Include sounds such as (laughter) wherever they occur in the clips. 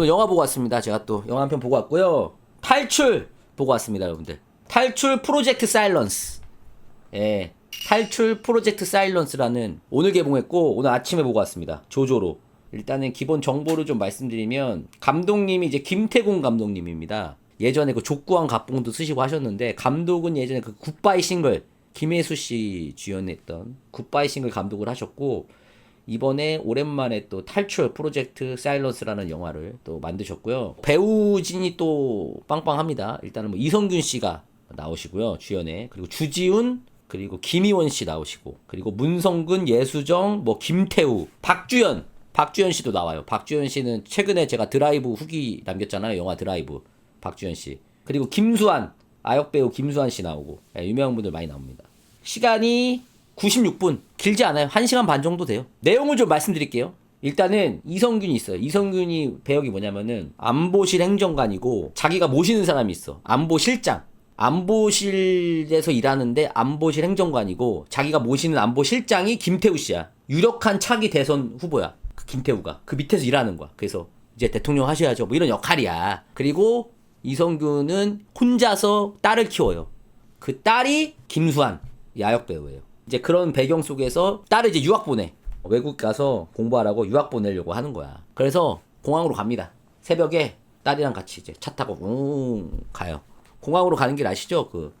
또 영화 보고 왔습니다. 제가 또 영화 한 편 보고 왔고요. 탈출 보고 왔습니다, 여러분들. 탈출 프로젝트 사일런스. 예. 탈출 프로젝트 사일런스라는 오늘 개봉했고 오늘 아침에 보고 왔습니다. 조조로. 일단은 기본 정보를 좀 말씀드리면 감독님이 이제 김태곤 감독님입니다. 예전에 그 족구왕 갑봉도 쓰시고 하셨는데 감독은 예전에 그 굿바이 싱글 김혜수 씨 주연했던 굿바이 싱글 감독을 하셨고 이번에 오랜만에 또 탈출 프로젝트 사일런스라는 영화를 또 만드셨고요. 배우진이 또 빵빵합니다. 일단은 뭐 이성균 씨가 나오시고요. 주연에. 그리고 주지훈 그리고 김희원 씨 나오시고 그리고 문성근, 예수정, 뭐 김태우, 박주연 박주연 씨도 나와요. 박주연 씨는 최근에 제가 드라이브 후기 남겼잖아요. 영화 드라이브. 박주연 씨. 그리고 김수환 아역 배우 김수환 씨 나오고 예, 유명한 분들 많이 나옵니다. 시간이 96분 길지 않아요. 1시간 반 정도 돼요. 내용을 좀 말씀드릴게요. 일단은 이성균이 있어요. 이성균이 배역이 뭐냐면은 안보실 행정관이고 자기가 모시는 사람이 있어. 안보실장. 안보실에서 일하는데 안보실 행정관이고 자기가 모시는 안보실장이 김태우 씨야. 유력한 차기 대선 후보야. 그 김태우가 그 밑에서 일하는 거야. 그래서 이제 대통령 하셔야죠. 뭐 이런 역할이야. 그리고 이성균은 혼자서 딸을 키워요. 그 딸이 김수환 야역 배우예요. 이제 그런 배경 속에서 딸을 이제 유학 보내. 외국 가서 공부하라고 유학 보내려고 하는 거야. 그래서 공항으로 갑니다. 새벽에 딸이랑 같이 이제 차 타고 웅 가요. 공항으로 가는 길 아시죠? 그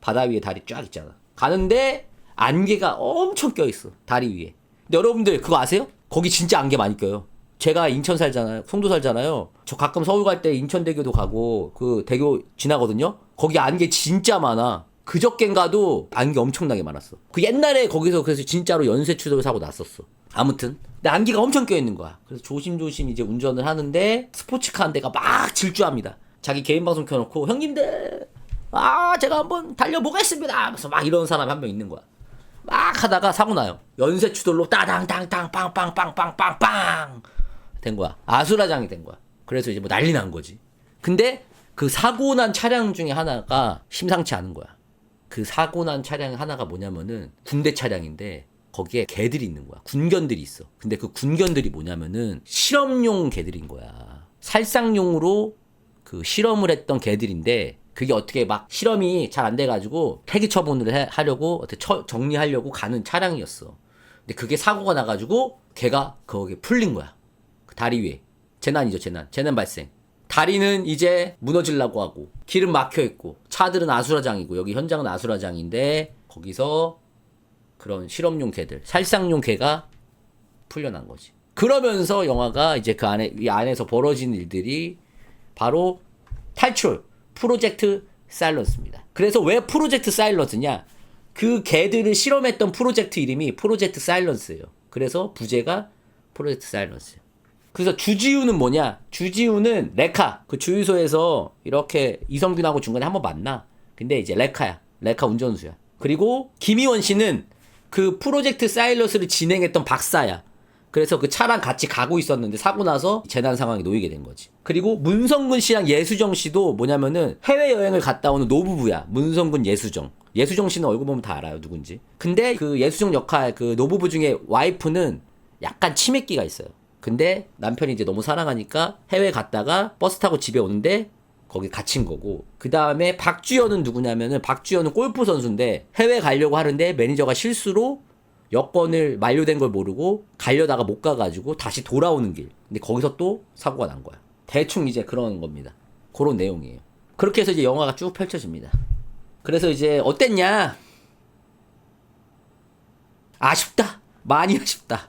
바다 위에 다리 쫙 있잖아. 가는데 안개가 엄청 껴 있어. 다리 위에. 근데 여러분들 그거 아세요? 거기 진짜 안개 많이 껴요. 제가 인천 살잖아요. 송도 살잖아요. 저 가끔 서울 갈 때 인천대교도 가고 그 대교 지나거든요. 거기 안개 진짜 많아. 그저껜가도 안개 엄청나게 많았어. 그 옛날에 거기서 그래서 진짜로 연쇄 추돌 사고 났었어. 아무튼 근데 안개가 엄청 껴 있는 거야. 그래서 조심조심 이제 운전을 하는데 스포츠카 한 대가 막 질주합니다. 자기 개인 방송 켜놓고 형님들 아 제가 한번 달려보겠습니다. 하면서 막 이런 사람이 한 명 있는 거야. 막 하다가 사고 나요. 연쇄 추돌로 따당당당 빵빵빵빵빵빵 된 거야. 아수라장이 된 거야. 그래서 이제 뭐 난리 난 거지. 근데 그 사고 난 차량 중에 하나가 심상치 않은 거야. 그 사고 난 차량 하나가 뭐냐면은 군대 차량인데 거기에 개들이 있는 거야. 군견들이 있어. 근데 그 군견들이 뭐냐면은 실험용 개들인 거야. 살상용으로 그 실험을 했던 개들인데 그게 어떻게 막 실험이 잘 안 돼가지고 폐기 처분을 해- 하려고 어떻게 처- 정리하려고 가는 차량이었어. 근데 그게 사고가 나가지고 걔가 거기에 풀린 거야. 그 다리 위에 재난이죠 재난 재난 발생. 다리는 이제 무너지려고 하고 길은 막혀 있고 차들은 아수라장이고 여기 현장은 아수라장인데 거기서 그런 실험용 개들 살상용 개가 풀려난 거지. 그러면서 영화가 이제 그 안에 이 안에서 벌어진 일들이 바로 탈출 프로젝트 사일런스입니다. 그래서 왜 프로젝트 사일런스냐? 그 개들을 실험했던 프로젝트 이름이 프로젝트 사일런스예요. 그래서 부제가 프로젝트 사일런스예요. 그래서 주지우는 뭐냐? 주지우는 레카 그 주유소에서 이렇게 이성균하고 중간에 한번 만나. 근데 이제 레카야. 레카 운전수야. 그리고 김희원 씨는 그 프로젝트 사일러스를 진행했던 박사야. 그래서 그 차랑 같이 가고 있었는데 사고 나서 재난 상황에 놓이게 된 거지. 그리고 문성근 씨랑 예수정 씨도 뭐냐면은 해외 여행을 갔다 오는 노부부야. 문성근 예수정. 예수정 씨는 얼굴 보면 다 알아요 누군지. 근데 그 예수정 역할 그 노부부 중에 와이프는 약간 치맥기가 있어요. 근데 남편이 이제 너무 사랑하니까 해외 갔다가 버스 타고 집에 오는데 거기 갇힌 거고. 그 다음에 박주연은 누구냐면은 박주연은 골프 선수인데 해외 가려고 하는데 매니저가 실수로 여권을 만료된 걸 모르고 가려다가 못 가가지고 다시 돌아오는 길. 근데 거기서 또 사고가 난 거야. 대충 이제 그런 겁니다. 그런 내용이에요. 그렇게 해서 이제 영화가 쭉 펼쳐집니다. 그래서 이제 어땠냐? 아쉽다. 많이 아쉽다.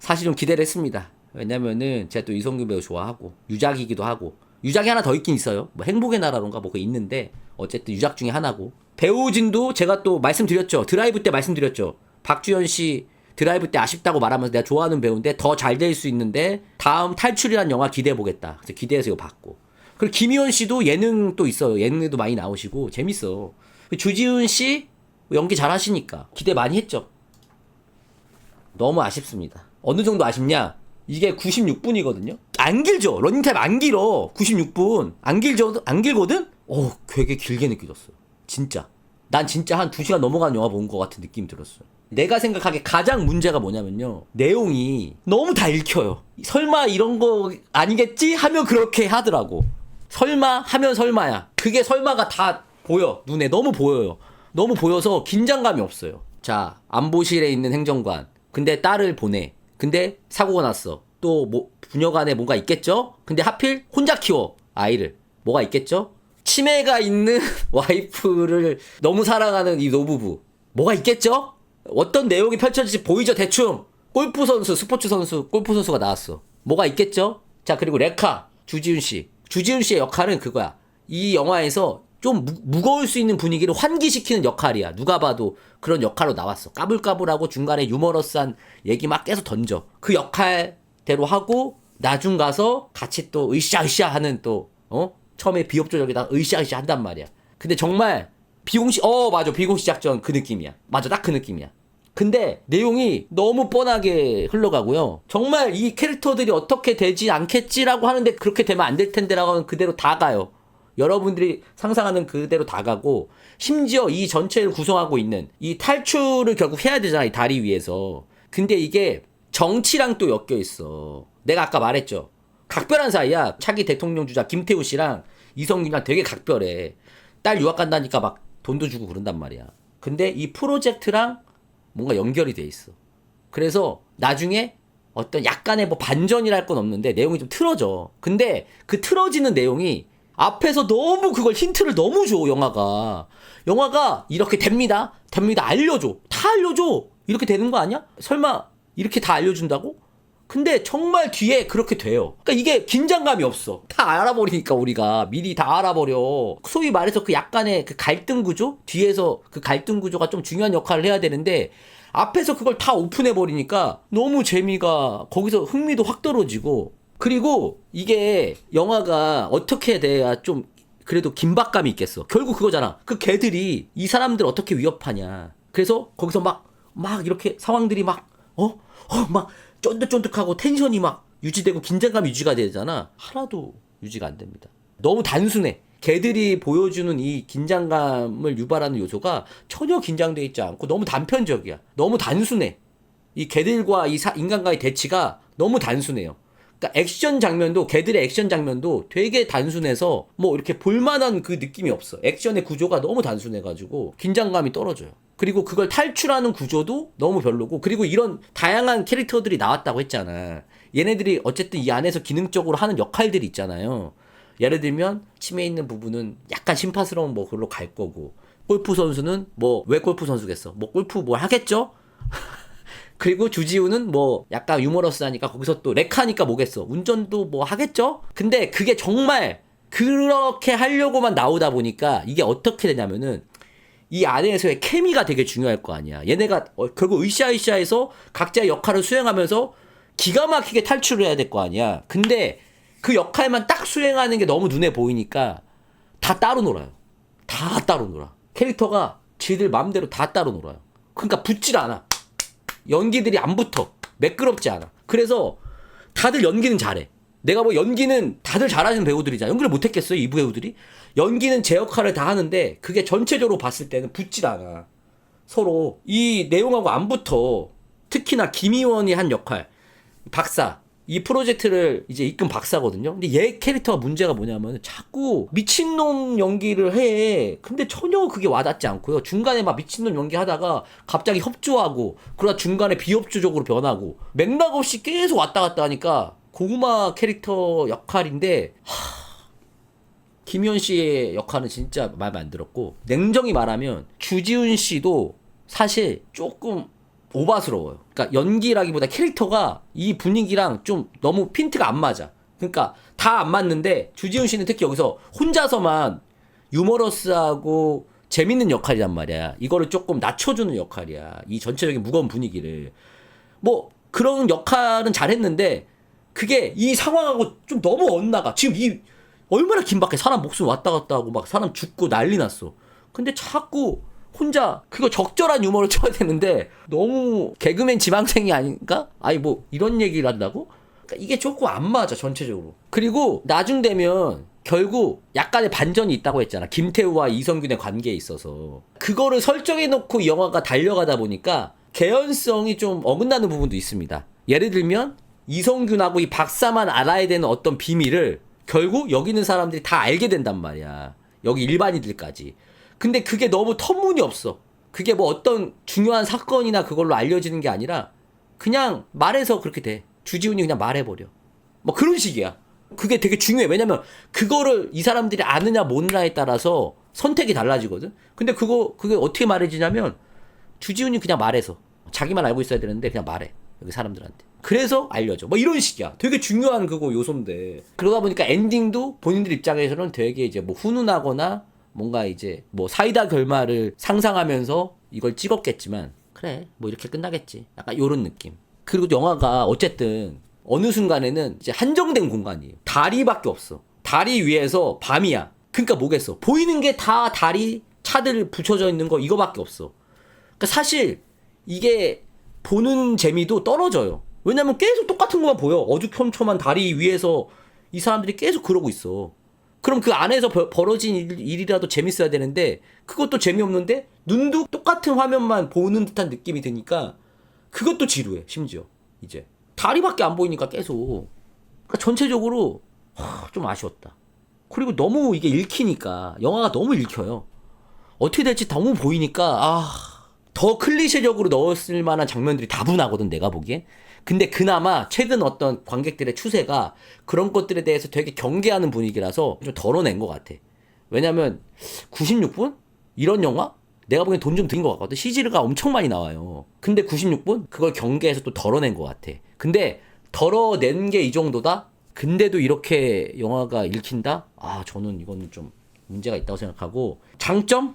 사실 좀 기대를 했습니다. 왜냐면은 제가 또 이성균 배우 좋아하고 유작이기도 하고 유작이 하나 더 있긴 있어요. 뭐 행복의 나라론가 뭐가 있는데 어쨌든 유작 중에 하나고 배우진도 제가 또 말씀드렸죠. 드라이브 때 말씀드렸죠. 박주현 씨 드라이브 때 아쉽다고 말하면서 내가 좋아하는 배우인데 더 잘 될 수 있는데 다음 탈출이란 영화 기대해 보겠다. 그래서 기대해서 이거 봤고 그리고 김희원 씨도 예능 또 있어요. 예능에도 많이 나오시고 재밌어. 주지훈 씨 연기 잘 하시니까 기대 많이 했죠. 너무 아쉽습니다. 어느 정도 아쉽냐? 이게 96분이거든요. 안 길죠. 러닝타임 안 길어. 96분. 안 길죠. 안 길거든. 어, 되게 길게 느껴졌어요. 진짜. 난 진짜 한 2시간 넘어간 영화 본 것 같은 느낌이 들었어요. 내가 생각하기에 가장 문제가 뭐냐면요. 내용이 너무 다 읽혀요. 설마 이런 거 아니겠지? 하면 그렇게 하더라고. 설마 하면 설마야. 그게 설마가 다 보여. 눈에 너무 보여요. 너무 보여서 긴장감이 없어요. 자, 안보실에 있는 행정관. 근데 딸을 보내. 근데 사고가 났어. 또 뭐, 부녀 간에 뭔가 있겠죠? 근데 하필 혼자 키워. 아이를. 뭐가 있겠죠? 치매가 있는 (laughs) 와이프를 너무 사랑하는 이 노부부. 뭐가 있겠죠? 어떤 내용이 펼쳐질지 보이죠, 대충? 골프 선수, 스포츠 선수, 골프 선수가 나왔어. 뭐가 있겠죠? 자, 그리고 레카, 주지훈 씨. 주지훈 씨의 역할은 그거야. 이 영화에서 좀 무, 무거울 수 있는 분위기를 환기시키는 역할이야. 누가 봐도 그런 역할로 나왔어. 까불까불하고 중간에 유머러스한 얘기 막 계속 던져. 그 역할대로 하고 나중 가서 같이 또 으쌰으쌰 하는 또 어? 처음에 비협 조절에다 으쌰으쌰 한단 말이야. 근데 정말 비공식 어 맞아 비공식 작전 그 느낌이야. 맞아 딱 그 느낌이야. 근데 내용이 너무 뻔하게 흘러가고요. 정말 이 캐릭터들이 어떻게 되지 않겠지라고 하는데 그렇게 되면 안 될 텐데라고 하면 그대로 다 가요. 여러분들이 상상하는 그대로 다 가고 심지어 이 전체를 구성하고 있는 이 탈출을 결국 해야 되잖아 이 다리 위에서. 근데 이게 정치랑 또 엮여 있어. 내가 아까 말했죠. 각별한 사이야. 차기 대통령 주자 김태우 씨랑 이성균이랑 되게 각별해. 딸 유학 간다니까 막 돈도 주고 그런단 말이야. 근데 이 프로젝트랑 뭔가 연결이 돼 있어. 그래서 나중에 어떤 약간의 뭐 반전이랄 건 없는데 내용이 좀 틀어져. 근데 그 틀어지는 내용이 앞에서 너무 그걸 힌트를 너무 줘, 영화가. 영화가 이렇게 됩니다. 됩니다. 알려줘. 다 알려줘. 이렇게 되는 거 아니야? 설마 이렇게 다 알려준다고? 근데 정말 뒤에 그렇게 돼요. 그러니까 이게 긴장감이 없어. 다 알아버리니까 우리가 미리 다 알아버려. 소위 말해서 그 약간의 그 갈등 구조? 뒤에서 그 갈등 구조가 좀 중요한 역할을 해야 되는데 앞에서 그걸 다 오픈해 버리니까 너무 재미가 거기서 흥미도 확 떨어지고 그리고 이게 영화가 어떻게 돼야 좀 그래도 긴박감이 있겠어. 결국 그거잖아. 그 개들이 이 사람들 어떻게 위협하냐. 그래서 거기서 막, 막 이렇게 상황들이 막, 어? 어, 막 쫀득쫀득하고 텐션이 막 유지되고 긴장감이 유지가 되잖아. 하나도 유지가 안 됩니다. 너무 단순해. 개들이 보여주는 이 긴장감을 유발하는 요소가 전혀 긴장돼 있지 않고 너무 단편적이야. 너무 단순해. 이 개들과 이 사- 인간과의 대치가 너무 단순해요. 그러니까 액션 장면도 개들의 액션 장면도 되게 단순해서 뭐 이렇게 볼만한 그 느낌이 없어. 액션의 구조가 너무 단순해가지고 긴장감이 떨어져요. 그리고 그걸 탈출하는 구조도 너무 별로고 그리고 이런 다양한 캐릭터들이 나왔다고 했잖아. 얘네들이 어쨌든 이 안에서 기능적으로 하는 역할들이 있잖아요. 예를 들면 치매 있는 부분은 약간 심파스러운 뭐 그걸로 갈 거고 골프 선수는 뭐 왜 골프 선수겠어? 뭐 골프 뭘 하겠죠? (laughs) 그리고 주지우는 뭐 약간 유머러스하니까 거기서 또 렉하니까 뭐겠어. 운전도 뭐 하겠죠? 근데 그게 정말 그렇게 하려고만 나오다 보니까 이게 어떻게 되냐면은 이 안에서의 케미가 되게 중요할 거 아니야. 얘네가 어, 결국 으쌰으쌰해서 각자의 역할을 수행하면서 기가 막히게 탈출을 해야 될 거 아니야. 근데 그 역할만 딱 수행하는 게 너무 눈에 보이니까 다 따로 놀아요. 다 따로 놀아. 캐릭터가 지들 마음대로 다 따로 놀아요. 그러니까 붙질 않아. 연기들이 안 붙어. 매끄럽지 않아. 그래서 다들 연기는 잘해. 내가 뭐 연기는 다들 잘하는 배우들이잖아. 연기를 못했겠어요, 이 배우들이? 연기는 제 역할을 다 하는데 그게 전체적으로 봤을 때는 붙질 않아. 서로 이 내용하고 안 붙어. 특히나 김희원이 한 역할, 박사. 이 프로젝트를 이제 이끈 박사거든요. 근데 얘 캐릭터가 문제가 뭐냐면 자꾸 미친놈 연기를 해. 근데 전혀 그게 와닿지 않고요. 중간에 막 미친놈 연기하다가 갑자기 협조하고 그러다 중간에 비협조적으로 변하고 맥락 없이 계속 왔다 갔다 하니까 고구마 캐릭터 역할인데 김현 씨의 역할은 진짜 마음에 안 들었고 냉정히 말하면 주지훈 씨도 사실 조금 오바스러워요. 그러니까 연기라기보다 캐릭터가 이 분위기랑 좀 너무 핀트가 안 맞아. 그러니까 다 안 맞는데 주지훈 씨는 특히 여기서 혼자서만 유머러스하고 재밌는 역할이란 말이야. 이거를 조금 낮춰주는 역할이야. 이 전체적인 무거운 분위기를. 뭐 그런 역할은 잘했는데 그게 이 상황하고 좀 너무 엇나가. 지금 이 얼마나 긴박해. 사람 목숨 왔다 갔다 하고 막 사람 죽고 난리 났어. 근데 자꾸 혼자 그거 적절한 유머를 쳐야 되는데 너무 개그맨 지망생이 아닌가? 아니 뭐 이런 얘기를 한다고? 그러니까 이게 조금 안 맞아 전체적으로. 그리고 나중 되면 결국 약간의 반전이 있다고 했잖아. 김태우와 이성균의 관계에 있어서. 그거를 설정해 놓고 이 영화가 달려가다 보니까 개연성이 좀 어긋나는 부분도 있습니다. 예를 들면 이성균하고 이 박사만 알아야 되는 어떤 비밀을 결국 여기 있는 사람들이 다 알게 된단 말이야. 여기 일반인들까지. 근데 그게 너무 터무니없어. 그게 뭐 어떤 중요한 사건이나 그걸로 알려지는 게 아니라 그냥 말해서 그렇게 돼. 주지훈이 그냥 말해버려. 뭐 그런 식이야. 그게 되게 중요해. 왜냐면 그거를 이 사람들이 아느냐 모르냐에 따라서 선택이 달라지거든. 근데 그거 그게 어떻게 말해지냐면 주지훈이 그냥 말해서 자기만 알고 있어야 되는데 그냥 말해 여기 사람들한테. 그래서 알려줘. 뭐 이런 식이야. 되게 중요한 그거 요소인데. 그러다 보니까 엔딩도 본인들 입장에서는 되게 이제 뭐 훈훈하거나 뭔가 이제 뭐 사이다 결말을 상상하면서 이걸 찍었겠지만 그래 뭐 이렇게 끝나겠지. 약간 요런 느낌. 그리고 영화가 어쨌든 어느 순간에는 이제 한정된 공간이에요. 다리밖에 없어. 다리 위에서 밤이야. 그러니까 뭐겠어? 보이는 게 다 다리 차들 붙여져 있는 거 이거밖에 없어. 그러니까 사실 이게 보는 재미도 떨어져요. 왜냐면 계속 똑같은 것만 보여. 어죽혐초만 다리 위에서 이 사람들이 계속 그러고 있어. 그럼 그 안에서 벌- 벌어진 일, 일이라도 재밌어야 되는데 그것도 재미없는데 눈도 똑같은 화면만 보는 듯한 느낌이 드니까 그것도 지루해 심지어 이제 다리밖에 안 보이니까 계속 그러니까 전체적으로 하, 좀 아쉬웠다. 그리고 너무 이게 읽히니까 영화가 너무 읽혀요. 어떻게 될지 너무 보이니까 아, 더 클리셰적으로 넣었을 만한 장면들이 다분하거든 내가 보기엔. 근데 그나마 최근 어떤 관객들의 추세가 그런 것들에 대해서 되게 경계하는 분위기라서 좀 덜어낸 것 같아. 왜냐면 96분 이런 영화 내가 보기엔 돈 좀 든 것 같거든. CG가 엄청 많이 나와요. 근데 96분 그걸 경계해서 또 덜어낸 것 같아. 근데 덜어낸 게 이 정도다. 근데도 이렇게 영화가 읽힌다? 아 저는 이거는 좀 문제가 있다고 생각하고 장점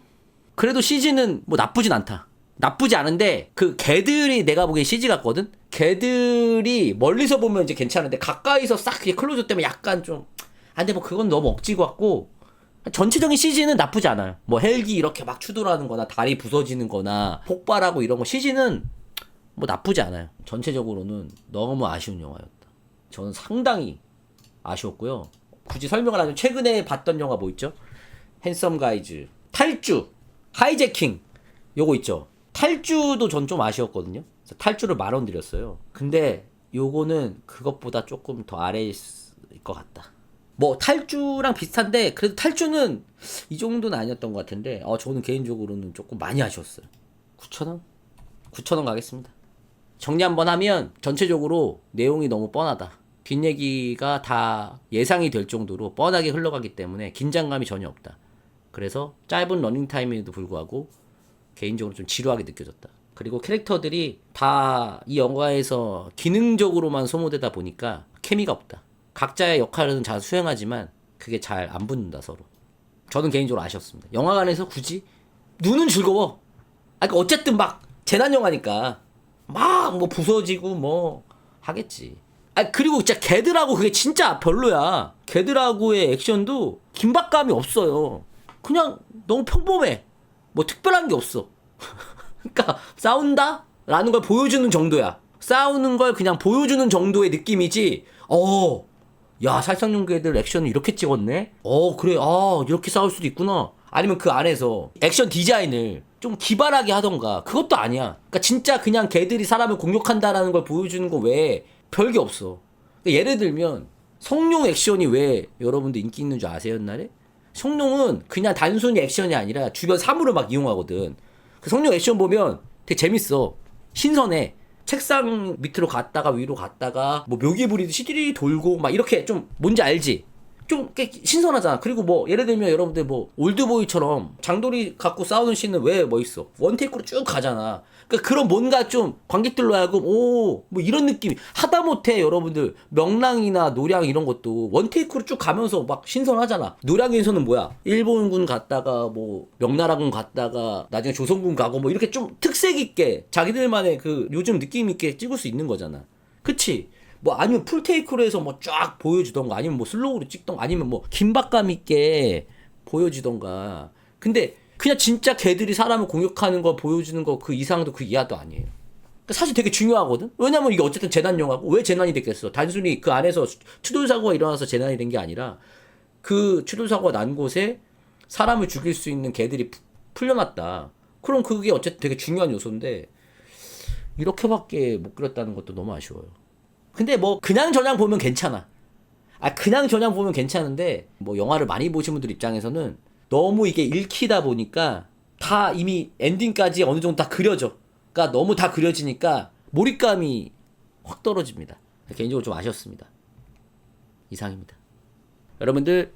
그래도 CG는 뭐 나쁘진 않다. 나쁘지 않은데 그 개들이 내가 보기엔 CG 같거든. 개들이 멀리서 보면 이제 괜찮은데 가까이서 싹 클로즈 때문에 약간 좀. 아, 근데 뭐 그건 너무 억지 같고 전체적인 CG는 나쁘지 않아요. 뭐 헬기 이렇게 막 추돌하는-거나 다리 부서지는-거나 폭발하고 이런 거 CG는 뭐 나쁘지 않아요. 전체적으로는 너무 아쉬운 영화였다. 저는 상당히 아쉬웠고요. 굳이 설명을 하면 최근에 봤던 영화 뭐 있죠? 핸섬 가이즈, 탈주, 하이제킹, 요거 있죠. 탈주도 전 좀 아쉬웠거든요. 탈주를 만 원 드렸어요. 근데 요거는 그것보다 조금 더 아래일 것 같다. 뭐 탈주랑 비슷한데 그래도 탈주는 이 정도는 아니었던 것 같은데 어 저는 개인적으로는 조금 많이 아쉬웠어요. 9,000원? 9,000원 가겠습니다. 정리 한번 하면 전체적으로 내용이 너무 뻔하다. 뒷 얘기가 다 예상이 될 정도로 뻔하게 흘러가기 때문에 긴장감이 전혀 없다. 그래서 짧은 러닝 타임에도 불구하고 개인적으로 좀 지루하게 느껴졌다. 그리고 캐릭터들이 다 이 영화에서 기능적으로만 소모되다 보니까 케미가 없다. 각자의 역할은 잘 수행하지만 그게 잘 안 붙는다 서로. 저는 개인적으로 아쉬웠습니다. 영화관에서 굳이 눈은 즐거워. 아, 그러니까 어쨌든 막 재난 영화니까 막 뭐 부서지고 뭐 하겠지. 아 그리고 진짜 걔들하고 그게 진짜 별로야. 걔들하고의 액션도 긴박감이 없어요. 그냥 너무 평범해. 뭐 특별한 게 없어. (laughs) 그러니까 싸운다? 라는 걸 보여주는 정도야. 싸우는 걸 그냥 보여주는 정도의 느낌이지. 어. 야, 살상용구 애들 액션을 이렇게 찍었네? 어, 그래. 아, 이렇게 싸울 수도 있구나. 아니면 그 안에서 액션 디자인을 좀 기발하게 하던가. 그것도 아니야. 그러니까 진짜 그냥 걔들이 사람을 공격한다라는 걸 보여주는 거 외에 별게 없어. 그러니까 예를 들면 성룡 액션이 왜 여러분들 인기 있는 줄 아세요, 옛날에? 성룡은 그냥 단순히 액션이 아니라 주변 사물을 막 이용하거든. 그 성룡 액션 보면 되게 재밌어. 신선해. 책상 밑으로 갔다가 위로 갔다가 뭐 묘기 부리듯이 시들이 돌고 막 이렇게 좀 뭔지 알지? 좀 꽤 신선하잖아. 그리고 뭐 예를 들면 여러분들 뭐 올드보이처럼 장돌이 갖고 싸우는 씬은 왜 뭐 있어? 원테이크로 쭉 가잖아. 그러니까 그런 뭔가 좀 관객들로 하여금 오 뭐 이런 느낌이 하다못해 여러분들 명랑이나 노량 이런 것도 원테이크로 쭉 가면서 막 신선하잖아. 노량에서는 뭐야? 일본군 갔다가 뭐 명나라군 갔다가 나중에 조선군 가고 뭐 이렇게 좀 특색 있게 자기들만의 그 요즘 느낌 있게 찍을 수 있는 거잖아. 그치? 뭐 아니면 풀테이크로 해서 뭐 쫙 보여주던가 아니면 뭐 슬로우로 찍던가 아니면 뭐 긴박감 있게 보여주던가 근데 그냥 진짜 개들이 사람을 공격하는 거 보여주는 거 그 이상도 그 이하도 아니에요. 그러니까 사실 되게 중요하거든? 왜냐면 이게 어쨌든 재난 영화고. 왜 재난이 됐겠어? 단순히 그 안에서 추돌 사고가 일어나서 재난이 된 게 아니라 그 추돌 사고가 난 곳에 사람을 죽일 수 있는 개들이 푸- 풀려났다. 그럼 그게 어쨌든 되게 중요한 요소인데 이렇게밖에 못 그렸다는 것도 너무 아쉬워요. 근데 뭐 그냥 저냥 보면 괜찮아. 아 그냥 저냥 보면 괜찮은데 뭐 영화를 많이 보신 분들 입장에서는 너무 이게 읽히다 보니까 다 이미 엔딩까지 어느 정도 다 그려져. 그러니까 너무 다 그려지니까 몰입감이 확 떨어집니다. 개인적으로 좀 아쉬웠습니다. 이상입니다. 여러분들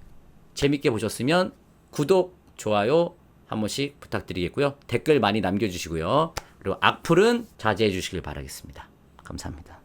재밌게 보셨으면 구독, 좋아요 한 번씩 부탁드리겠고요. 댓글 많이 남겨주시고요. 그리고 악플은 자제해 주시길 바라겠습니다. 감사합니다.